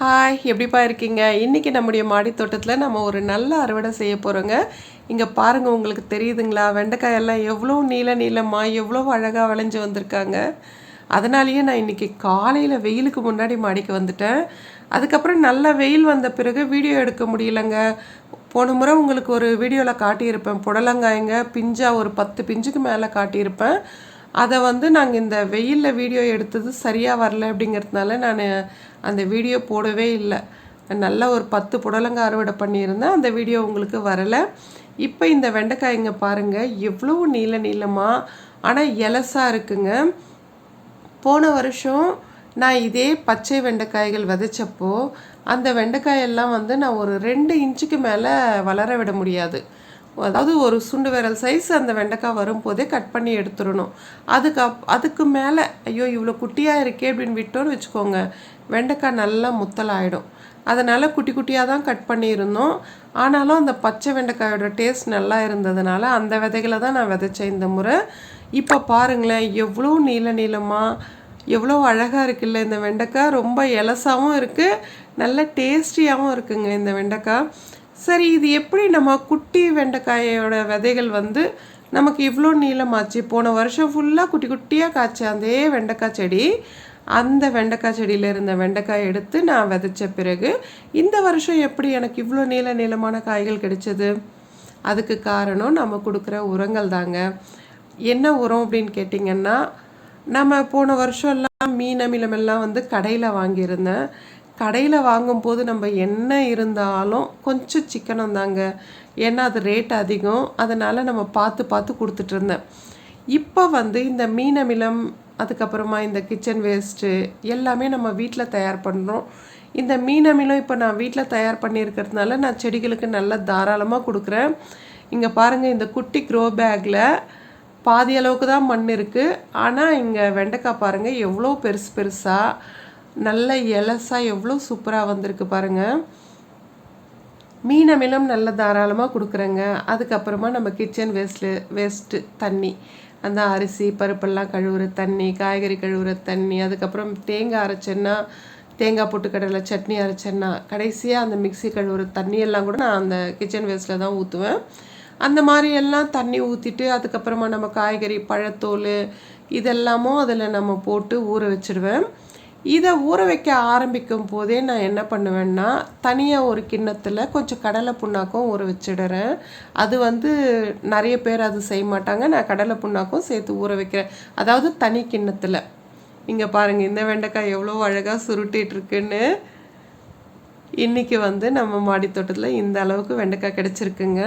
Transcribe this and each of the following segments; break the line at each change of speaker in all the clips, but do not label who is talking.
Hi எப்படிப்பா இருக்கீங்க? இன்றைக்கி நம்முடைய மாடித்தோட்டத்தில் நம்ம ஒரு நல்ல அறுவடை செய்ய போகிறோங்க இங்கே பாருங்கள் உங்களுக்கு தெரியுதுங்களா? வெண்டைக்காயெல்லாம் எவ்வளோ நீள நீளமாக எவ்வளோ அழகாக விளைஞ்சு வந்திருக்காங்க. அதனாலேயே நான் இன்றைக்கி காலையில் வெயிலுக்கு முன்னாடி மாடிக்கு வந்துட்டேன். அதுக்கப்புறம் நல்ல வெயில் வந்த பிறகு வீடியோ எடுக்க முடியலங்க. போன முறை உங்களுக்கு ஒரு வீடியோவில் காட்டியிருப்பேன். புடலங்காயங்க பிஞ்சாக ஒரு பத்து பிஞ்சுக்கு மேலே காட்டியிருப்பேன். அதை வந்து நாங்கள் இந்த வெயிலில் வீடியோ எடுத்தது சரியாக வரல அப்படிங்கிறதுனால நான் அந்த வீடியோ போடவே இல்லை. நல்ல ஒரு பத்து புடலங்க அறுவடை பண்ணியிருந்தேன். அந்த வீடியோ உங்களுக்கு வரலை. இப்போ இந்த வெண்டைக்காய்ங்க பாருங்கள் எவ்வளோ நீள நீளமாக ஆனால் எலசாக இருக்குங்க. போன வருஷம் நான் இதே பச்சை வெண்டைக்காய்கள் விதைச்சப்போ அந்த வெண்டைக்காயெல்லாம் வந்து நான் ஒரு ரெண்டு இன்ச்சுக்கு மேலே வளர விட முடியாது. அதாவது ஒரு சுண்டு விரல் சைஸ் அந்த வெண்டைக்காய் வரும்போதே கட் பண்ணி எடுத்துடணும். அதுக்கு அப் அதுக்கு மேலே ஐயோ இவ்வளோ குட்டியாக இருக்கே அப்படின்னு விட்டோன்னு வச்சுக்கோங்க வெண்டைக்காய் நல்லா முத்தலாயிடும். அதனால் குட்டி குட்டியாக தான் கட் பண்ணியிருந்தோம். ஆனாலும் அந்த பச்சை வெண்டைக்காயோட டேஸ்ட் நல்லா இருந்ததுனால அந்த விதைகளை தான் நான் விதைச்சேன் இந்த முறை. இப்போ பாருங்களேன் எவ்வளோ நீள நீளமாக எவ்வளோ அழகாக இருக்குல்ல இந்த வெண்டைக்காய். ரொம்ப எலசாகவும் இருக்குது நல்ல டேஸ்டியாகவும் இருக்குங்க இந்த வெண்டைக்காய். சரி இது எப்படி நம்ம குட்டி வெண்டைக்காயோட விதைகள் வந்து நமக்கு இவ்வளோ நீளமாச்சு? போன வருஷம் ஃபுல்லாக குட்டி குட்டியாக காய்ச்ச அதே வெண்டைக்காய் செடி அந்த வெண்டைக்காய் செடியில் இருந்த வெண்டைக்காய் எடுத்து நான் விதைச்ச பிறகு இந்த வருஷம் எப்படி எனக்கு இவ்வளோ நீள நீளமான காய்கள் கிடைச்சது? அதுக்கு காரணம் நம்ம கொடுக்குற உரங்கள் தாங்க. என்ன உரம் அப்படின்னு கேட்டிங்கன்னா நம்ம போன வருஷம் எல்லாம் மீன் அமிலமெல்லாம் வந்து கடையில் வாங்கியிருந்தேன். கடையில் வாங்கும்போது நம்ம என்ன இருந்தாலும் கொஞ்சம் சிக்கனம் தாங்க. ஏன்னா அது ரேட் அதிகம். அதனால் நம்ம பார்த்து பார்த்து கொடுத்துட்டு இருந்தேன். இப்போ வந்து இந்த மீன் அமிலம் அதுக்கப்புறமா இந்த கிச்சன் வேஸ்ட்டு எல்லாமே நம்ம வீட்டில் தயார் பண்ணுறோம் இந்த மீன் அமிலம் இப்போ நான் வீட்டில் தயார் பண்ணியிருக்கிறதுனால நான் செடிகளுக்கு நல்லா தாராளமாக கொடுக்குறேன். இங்கே பாருங்கள் இந்த குட்டி க்ரோ பேக்கில் பாதி அளவுக்கு தான் மண் இருக்குது ஆனால் இங்கே வெண்டைக்காய் பாருங்கள் எவ்வளோ பெருசு பெருசாக நல்ல எலசாக எவ்வளோ சூப்பராக வந்திருக்கு பாருங்கள் மீன் அமிலம் நல்ல தாராளமாக கொடுக்குறேங்க. அதுக்கப்புறமா நம்ம கிச்சன் வேஸ்ட்டு வேஸ்ட்டு தண்ணி. அந்த அரிசி பருப்பெல்லாம் கழுவுற தண்ணி காய்கறி கழுவுற தண்ணி அதுக்கப்புறம் தேங்காய் அரைச்சேன்னா தேங்காய் பொட்டுக்கடலை சட்னி அரைச்சேன்னா கடைசியாக அந்த மிக்சி கழுவுற தண்ணியெல்லாம் கூட நான் அந்த கிச்சன் வேஸ்ட்டில் தான் ஊற்றுவேன் அந்த மாதிரி எல்லாம் தண்ணி ஊற்றிட்டு அதுக்கப்புறமா நம்ம காய்கறி பழத்தோல் இதெல்லாமும் அதில் நம்ம போட்டு ஊற வச்சுடுவேன் இதை ஊற வைக்க ஆரம்பிக்கும் போதே நான் என்ன பண்ணுவேன்னா தனியாக ஒரு கிண்ணத்தில் கொஞ்சம் கடலை புண்ணாக்கும் ஊற வச்சிடுறேன். அது வந்து நிறைய பேர் அது செய்ய மாட்டாங்க. நான் கடலை புண்ணாக்கும் சேர்த்து ஊற வைக்கிறேன். அதாவது தனி கிண்ணத்தில். இங்கே பாருங்கள் இந்த வெண்டைக்காய் எவ்வளோ அழகாக சுருட்டிகிட்ருக்குன்னு இன்றைக்கி வந்து நம்ம மாடித்தோட்டத்தில் இந்த அளவுக்கு வெண்டைக்காய் கிடச்சிருக்குங்க.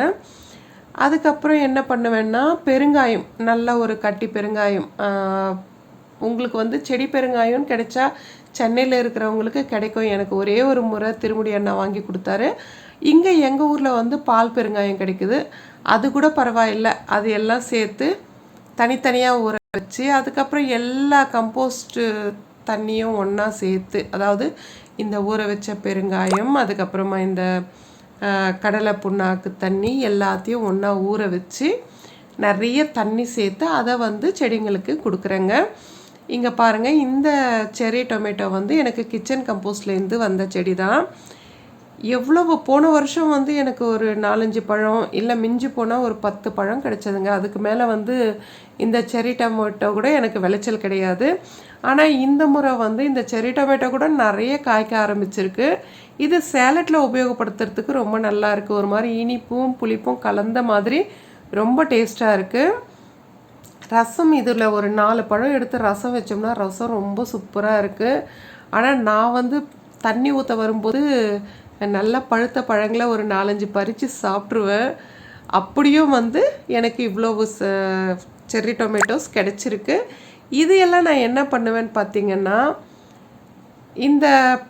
அதுக்கப்புறம் என்ன பண்ணுவேன்னா பெருங்காயம் நல்ல ஒரு கட்டி பெருங்காயம் உங்களுக்கு வந்து செடி பெருங்காயம்னு கிடைச்சா சென்னையில் இருக்கிறவங்களுக்கு கிடைக்கும். எனக்கு ஒரே ஒரு முறை திருமுடி அண்ணா வாங்கி கொடுத்தாரு. இங்கே எங்கள் ஊரில் வந்து பால் பெருங்காயம் கிடைக்குது. அது கூட பரவாயில்லை. அது எல்லாம் சேர்த்து தனித்தனியாக ஊற வச்சு அதுக்கப்புறம் எல்லா கம்போஸ்ட்டு தண்ணியும் ஒன்றா சேர்த்து அதாவது இந்த ஊற வச்ச பெருங்காயம் அதுக்கப்புறமா இந்த கடலை புண்ணாக்கு தண்ணி எல்லாத்தையும் ஒன்றா ஊற வச்சு நிறைய தண்ணி சேர்த்து அதை வந்து செடிங்களுக்கு கொடுக்குறேங்க. இங்கே பாருங்கள் இந்த செரி டொமேட்டோ வந்து எனக்கு கிச்சன் கம்போஸ்ட்லேருந்து வந்த செடி தான் எவ்வளவு போன வருஷம் வந்து எனக்கு ஒரு நாலஞ்சு பழம் இல்லை மிஞ்சி போனால் ஒரு பத்து பழம் கிடச்சதுங்க. அதுக்கு மேலே வந்து இந்த செரி டொமேட்டோ கூட எனக்கு விளைச்சல் கிடையாது. ஆனால் இந்த முறை வந்து இந்த செரி டொமேட்டோ கூட நிறைய காய்க்க ஆரம்பிச்சிருக்கு. இது சேலட்டில் உபயோகப்படுத்துறதுக்கு ரொம்ப நல்லா இருக்குது ஒரு மாதிரி இனிப்பும் புளிப்பும் கலந்த மாதிரி ரொம்ப டேஸ்ட்டாக இருக்குது ரசம் இதில் ஒரு நாலு பழம் எடுத்து ரசம் வச்சோம்னா ரசம் ரொம்ப சூப்பராக இருக்குது ஆனால் நான் வந்து தண்ணி ஊற்ற வரும்போது நல்லா பழுத்த பழங்களை ஒரு நாலஞ்சு பறித்து சாப்பிட்ருவேன் அப்படியும் வந்து எனக்கு இவ்வளோ செர்ரி டொமேட்டோஸ் கிடச்சிருக்கு. இது எல்லாம் நான் என்ன பண்ணுவேன்னு பார்த்தீங்கன்னா இந்த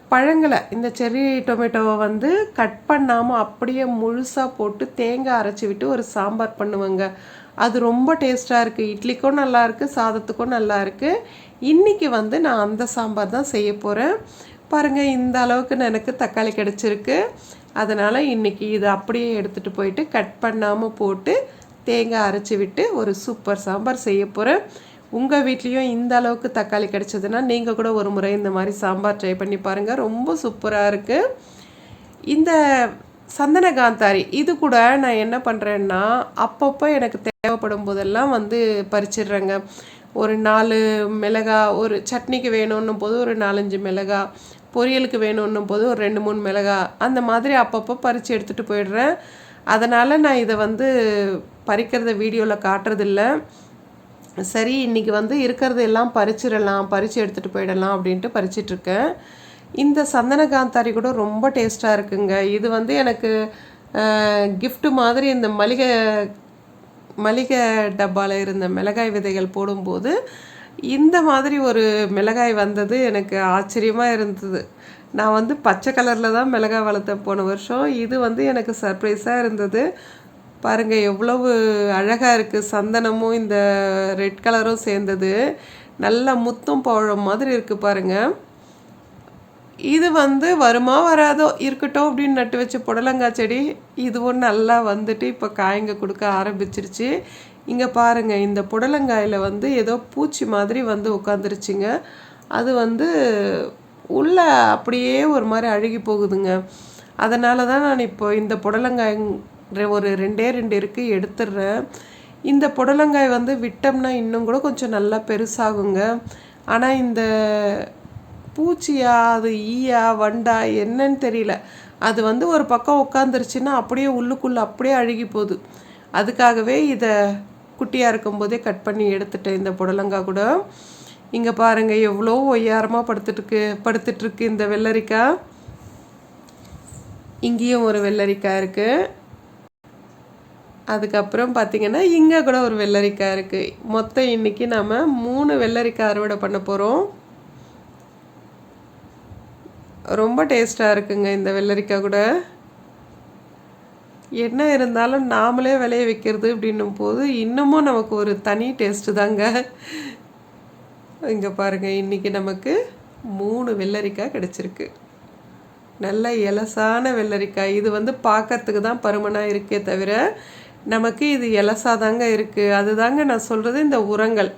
பழங்களை இந்த செர்ரி டொமேட்டோவை வந்து கட் பண்ணாமல் அப்படியே முழுசாக போட்டு தேங்காய் அரைச்சி விட்டு ஒரு சாம்பார் பண்ணுவேங்க. அது ரொம்ப டேஸ்ட்டாக இருக்குது இட்லிக்கும் நல்லாயிருக்கு சாதத்துக்கும் நல்லாயிருக்கு இன்றைக்கி வந்து நான் அந்த சாம்பார் தான் செய்ய போகிறேன் பாருங்கள் இந்த அளவுக்கு எனக்கு தக்காளி கிடச்சிருக்கு. அதனால் இன்றைக்கி இதை அப்படியே எடுத்துகிட்டு போயிட்டு கட் பண்ணாமல் போட்டு தேங்காய் அரைச்சி விட்டு ஒரு சூப்பர் சாம்பார் செய்ய போகிறேன் உங்கள் வீட்லேயும் இந்த அளவுக்கு தக்காளி கிடச்சதுன்னா நீங்கள் கூட ஒரு முறை இந்த மாதிரி சாம்பார் ட்ரை பண்ணி பாருங்கள் ரொம்ப சூப்பராக இருக்குது இந்த சந்தன காந்தாரி இது கூட நான் என்ன பண்ணுறேன்னா அப்பப்போ எனக்கு தேவைப்படும் போதெல்லாம் வந்து பறிச்சிடுறேங்க. ஒரு நாலு மிளகா ஒரு சட்னிக்கு வேணும்னும் போது ஒரு நாலஞ்சு மிளகா பொரியலுக்கு வேணும்னும் போது ஒரு ரெண்டு மூணு மிளகா அந்த மாதிரி அப்பப்போ பறித்து எடுத்துகிட்டு போயிடுறேன். அதனால் நான் இதை வந்து பறிக்கிறத வீடியோவில் காட்டுறதில்ல. சரி இன்றைக்கி வந்து இருக்கிறது எல்லாம் பறிச்சிடலாம் பறித்து எடுத்துகிட்டு போயிடலாம் அப்படின்ட்டு பறிச்சிட்ருக்கேன் இந்த சந்தன காந்தாரி கூட ரொம்ப டேஸ்ட்டாக இருக்குங்க. இது வந்து எனக்கு கிஃப்ட்டு மாதிரி இந்த மளிகை மளிகை டப்பாவில் இருந்த மிளகாய் விதைகள் போடும்போது இந்த மாதிரி ஒரு மிளகாய் வந்தது எனக்கு ஆச்சரியமாக இருந்தது. நான் வந்து பச்சை கலரில் தான் மிளகாய் வளர்த்தேன் போன வருஷம். இது வந்து எனக்கு சர்ப்ரைஸாக இருந்தது. பாருங்கள் எவ்வளவு அழகாக இருக்குது சந்தனமும் இந்த ரெட் கலரும் சேர்ந்தது. நல்ல முத்தும் பழம் மாதிரி இருக்குது பாருங்கள் இது வந்து வருமா வராதோ இருக்கட்டும் அப்படின்னு நட்டு வச்ச புடலங்காய் செடி. இதுவும் நல்லா வந்துட்டு இப்போ காய்ங்க கொடுக்க ஆரம்பிச்சிருச்சு. இங்கே பாருங்கள் இந்த புடலங்காயில் வந்து ஏதோ பூச்சி மாதிரி வந்து உட்காந்துருச்சுங்க அது வந்து உள்ள அப்படியே ஒரு மாதிரி அழுகி போகுதுங்க. அதனால தான் நான் இப்போ இந்த புடலங்காய் ஒரு ரெண்டே ரெண்டு இருக்குது எடுத்துடுறேன். இந்த புடலங்காய் வந்து விட்டோம்னா இன்னும் கூட கொஞ்சம் நல்லா பெருசாகுங்க. ஆனால் இந்த பூச்சியா அது ஈயா வண்டா என்னன்னு தெரியல. அது வந்து ஒரு பக்கம் உட்காந்துருச்சுன்னா அப்படியே உள்ளுக்குள்ளே அப்படியே அழுகி போகுது. அதுக்காகவே இதை குட்டியாக இருக்கும்போதே கட் பண்ணி எடுத்துட்டேன் இந்த புடலங்காய் கூட. இங்கே பாருங்கள் எவ்வளோ ஒய்யாரமாக படுத்துட்டுருக்கு படுத்துட்ருக்கு இந்த வெள்ளரிக்காய். இங்கேயும் ஒரு வெள்ளரிக்காய் இருக்குது அதுக்கப்புறம் பார்த்திங்கன்னா இங்கே கூட ஒரு வெள்ளரிக்காய் இருக்குது மொத்தம் இன்றைக்கி நம்ம மூணு வெள்ளரிக்காய் அறுவடை பண்ண போகிறோம் ரொம்ப டேஸ்ட்டாக இருக்குங்க இந்த வெள்ளரிக்காய் கூட. என்ன இருந்தாலும் நாமளே விளைய வைக்கிறது அப்படின்னும் போது இன்னமும் நமக்கு ஒரு தனி டேஸ்ட்டு தாங்க. இங்கே பாருங்கள் இன்றைக்கி நமக்கு மூணு வெள்ளரிக்காய் கிடச்சிருக்கு. நல்ல இலசான வெள்ளரிக்காய். இது வந்து பார்க்கறதுக்கு தான் பருமனாக இருக்கே தவிர நமக்கு இது எலசாக தாங்க இருக்குது அதுதாங்க நான் சொல்கிறது இந்த உரங்கள்.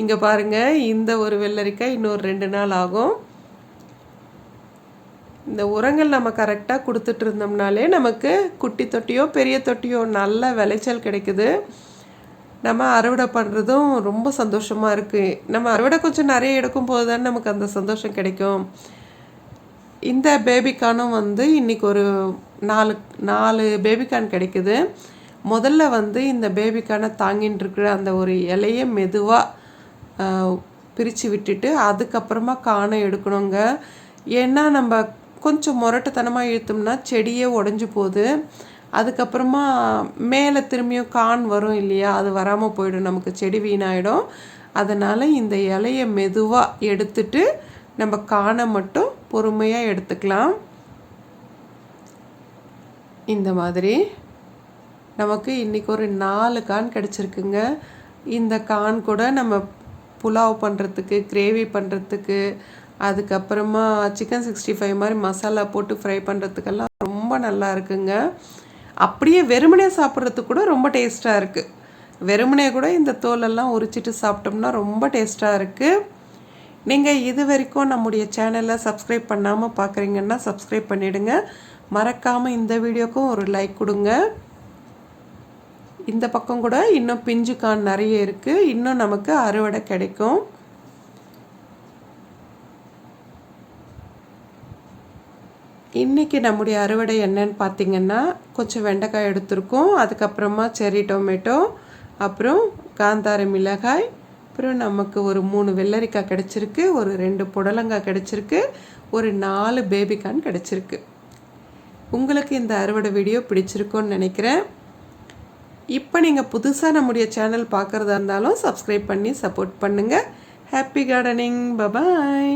இங்கே பாருங்கள் இந்த ஒரு வெள்ளரிக்காய் இன்னொரு ரெண்டு நாள் ஆகும். இந்த உரங்கள் நம்ம கரெக்டாக கொடுத்துட்டு இருந்தோம்னாலே நமக்கு குட்டி தொட்டியோ பெரிய தொட்டியோ நல்ல விளைச்சல் கிடைக்குது. நம்ம அறுவடை பண்ணுறதும் ரொம்ப சந்தோஷமாக இருக்குது நம்ம அறுவடை கொஞ்சம் நிறைய எடுக்கும் போது தான் நமக்கு அந்த சந்தோஷம் கிடைக்கும். இந்த பேபிக்கானும் வந்து இன்றைக்கி ஒரு நாலு நாலு பேபிகான் கிடைக்குது. முதல்ல வந்து இந்த பேபிக்கான தாங்கின்னு இருக்கிற அந்த ஒரு இலையை மெதுவாக பிரித்து விட்டுட்டு அதுக்கப்புறமா காணை எடுக்கணுங்க. ஏன்னா நம்ம கொஞ்சம் முரட்டுத்தனமாக இழுத்தோம்னா செடியே உடஞ்சி போகுது. அதுக்கப்புறமா மேலே திரும்பியும் கான் வரும் இல்லையா? அது வராமல் போயிடும். நமக்கு செடி வீணாயிடும். அதனால் இந்த இலையை மெதுவாக எடுத்துட்டு நம்ம காணை மட்டும் பொறுமையாக எடுத்துக்கலாம். இந்த மாதிரி. நமக்கு இன்றைக்கி ஒரு நாலு கான் கிடச்சிருக்குங்க. இந்த கான் கூட நம்ம புலாவ் பண்ணுறதுக்கு கிரேவி பண்ணுறதுக்கு அதுக்கப்புறமா சிக்கன் சிக்ஸ்டி ஃபைவ் மாதிரி மசாலா போட்டு ஃப்ரை பண்ணுறதுக்கெல்லாம் ரொம்ப நல்லா இருக்குங்க. அப்படியே வெறுமனே சாப்பிட்றதுக்கு கூட ரொம்ப டேஸ்ட்டாக இருக்குது வெறுமனே கூட இந்த தோலெல்லாம் உரிச்சிட்டு சாப்பிட்டோம்னா ரொம்ப டேஸ்ட்டாக இருக்குது நீங்கள் இது வரைக்கும் நம்முடைய சேனலை சப்ஸ்கிரைப் பண்ணாமல் பார்க்குறீங்கன்னா சப்ஸ்கிரைப் பண்ணிவிடுங்க மறக்காமல் இந்த வீடியோக்கும் ஒரு லைக் கொடுங்க. இந்த பக்கம் கூட இன்னும் பிஞ்சு கான் நிறைய இருக்குது இன்னும் நமக்கு அறுவடை கிடைக்கும். இன்றைக்கி நம்முடைய அறுவடை என்னன்னு பார்த்தீங்கன்னா கொஞ்சம் வெண்டைக்காய் எடுத்திருக்கோம். அதுக்கப்புறமா செரி டொமேட்டோ அப்புறம் காந்தார மிளகாய் அப்புறம் நமக்கு ஒரு மூணு வெள்ளரிக்காய் கிடச்சிருக்கு ஒரு ரெண்டு புடலங்காய் கிடச்சிருக்கு ஒரு நாலு பேபிகான் கிடச்சிருக்கு. உங்களுக்கு இந்த அறுவடை வீடியோ பிடிச்சிருக்கோன்னு நினைக்கிறேன். இப்போ நீங்கள் புதுசாக நம்முடைய சேனல் பார்க்குறதா இருந்தாலும் சப்ஸ்கிரைப் பண்ணி சப்போர்ட் பண்ணுங்கள் ஹாப்பி கார்டனிங் பபாய்